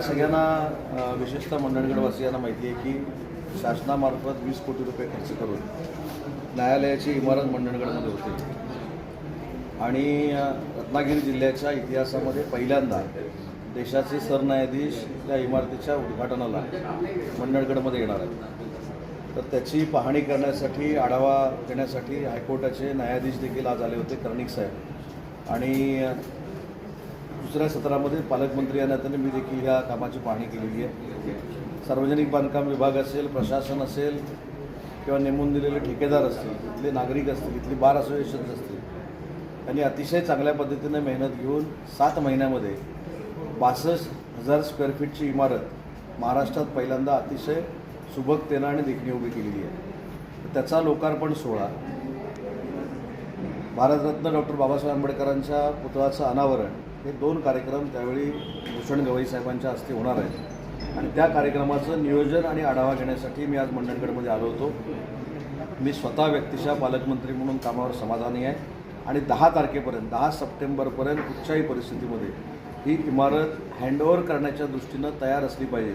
आपल्या सगळ्यांना विशेषतः मंडणगडवासियांना माहिती आहे की शासनामार्फत वीस कोटी रुपये खर्च करून न्यायालयाची इमारत मंडणगडमध्ये होते. आणि रत्नागिरी जिल्ह्याच्या इतिहासामध्ये पहिल्यांदा देशाचे सरन्यायाधीश त्या इमारतीच्या उद्घाटनाला मंडणगडमध्ये येणार आहेत. तर त्याची पाहणी करण्यासाठी आढावा घेण्यासाठी हायकोर्टाचे न्यायाधीश देखील आज आले होते कर्णिक साहेब. आणि दुसऱ्या सत्रामध्ये पालकमंत्री या नात्याने मी देखील या कामाची पाहणी केलेली आहे. सार्वजनिक बांधकाम विभाग असेल प्रशासन असेल किंवा नेमून दिलेले ठेकेदार असतील इथले नागरिक असतील तिथली बार असोसिएशन्स असतील त्यांनी अतिशय चांगल्या पद्धतीने मेहनत घेऊन सात महिन्यामध्ये बासष्ट हजार स्क्वेअर फीटची इमारत महाराष्ट्रात पहिल्यांदा अतिशय सुबकतेनं आणि देखणी उभी केलेली आहे. त्याचा लोकार्पण सोहळा भारतरत्न डॉक्टर बाबासाहेब आंबेडकरांच्या पुतळाचं अनावरण हे दोन कार्यक्रम त्यावेळी भूषण गवई साहेबांच्या हस्ते होणार आहेत. आणि त्या कार्यक्रमाचं नियोजन आणि आढावा घेण्यासाठी मी आज मंडणगडमध्ये आलो होतो. मी स्वतः व्यक्तिशः पालकमंत्री म्हणून कामावर समाधानी आहे. आणि दहा तारखेपर्यंत दहा सप्टेंबरपर्यंत कुठच्याही परिस्थितीमध्ये ही इमारत हँडओव्हर करण्याच्या दृष्टीनं तयार असली पाहिजे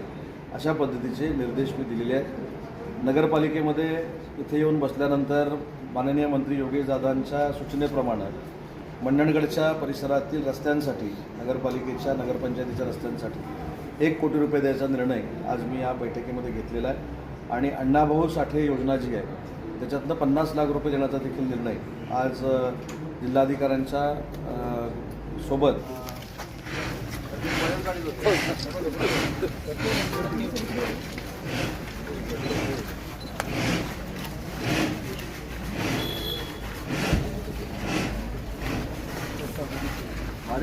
अशा पद्धतीचे निर्देश मी दिलेले आहेत. नगरपालिकेमध्ये इथे येऊन बसल्यानंतर माननीय मंत्री योगेश दादांच्या सूचनेप्रमाणे मंडणगडच्या परिसरातील रस्त्यांसाठी नगरपालिकेच्या नगरपंचायतीच्या रस्त्यांसाठी एक कोटी रुपये द्यायचा निर्णय आज मी या बैठकीमध्ये घेतलेला आहे. आणि अण्णाभाऊ साठे योजना जी आहे त्याच्यातनं पन्नास लाख रुपये देण्याचा देखील निर्णय आज जिल्हाधिकाऱ्यांच्या सोबत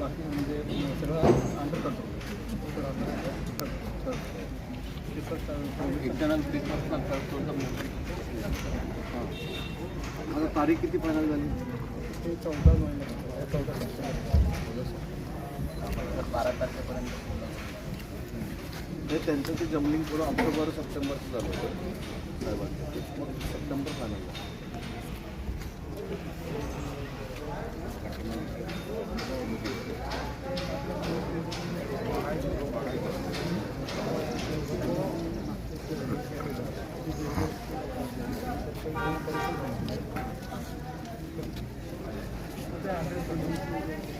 बाकी म्हणजे सगळं अंडर आता तारीख किती फायनल झाली? ते चौदा नोव्हेंबर चौदा बारा तारखेपर्यंत हे त्यांचं ते जमलिंग थोडं ऑक्टोबर सप्टेंबरचं झालं होतं. साहेबांचं मग सप्टेंबर फायनल झालं.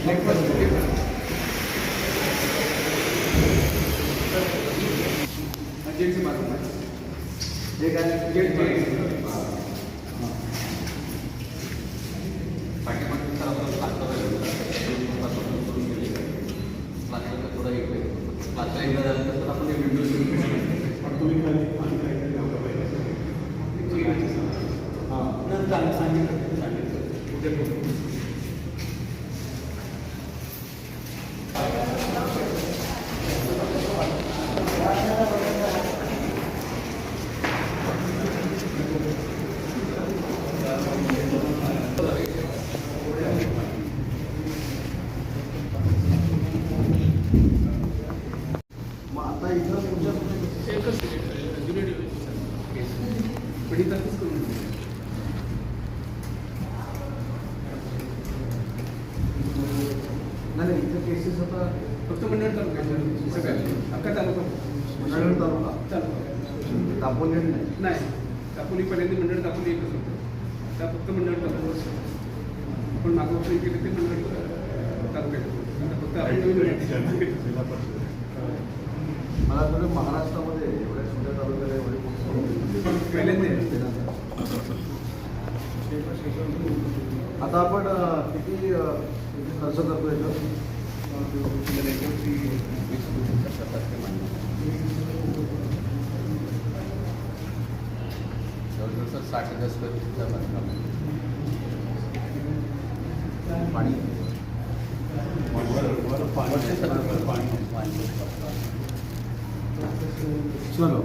आहे तिथं नोटरी मग नाही नाही इथं केसेस आता फक्त मंडळ तालुका आहे, सर. सगळ्या अख्खा तालुका. मंडळ तालुका. तालुका. दापोली नाही? नाही. दापोली पहिल्यांदा मंडळ दापोली एकच होतं. त्या फक्त मंडळ तालुका पण मागं केलं ते मंडळ तालुक्यात होतं. फक्त. मला वाटतं महाराष्ट्रामध्ये एवढ्या छोट्या तालुक्याला एवढे पहिल्यांदा. आता आपण किती खर्च करतो जवळजवळ सर साठ हजार स्क्वेअर फीटचा बांधकाम. पाणी. पाणी. चलो.